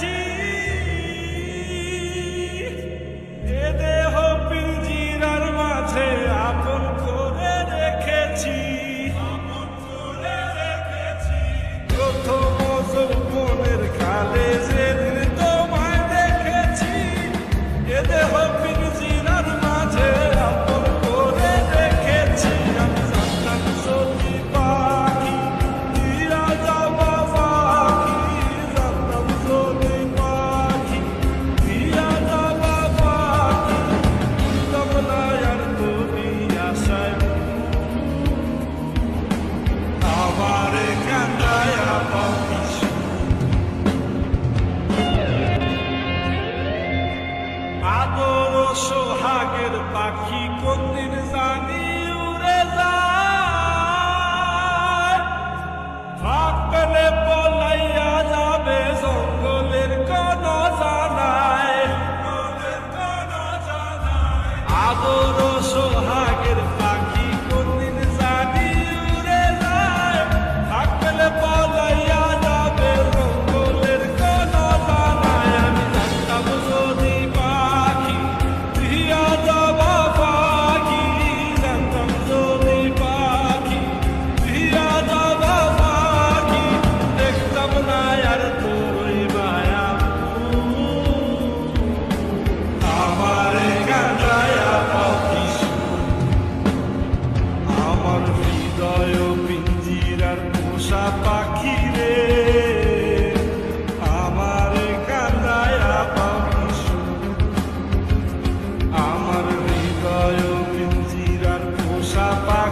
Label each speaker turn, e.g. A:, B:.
A: Jesus. আদর সোহাগের পাখি কোনদিন আমার হৃদয় পিঞ্জিরার পোষা পাখি রে আমার কান্দায় পাখি আমার হৃদয় পিঞ্জিরার পোষা পাখি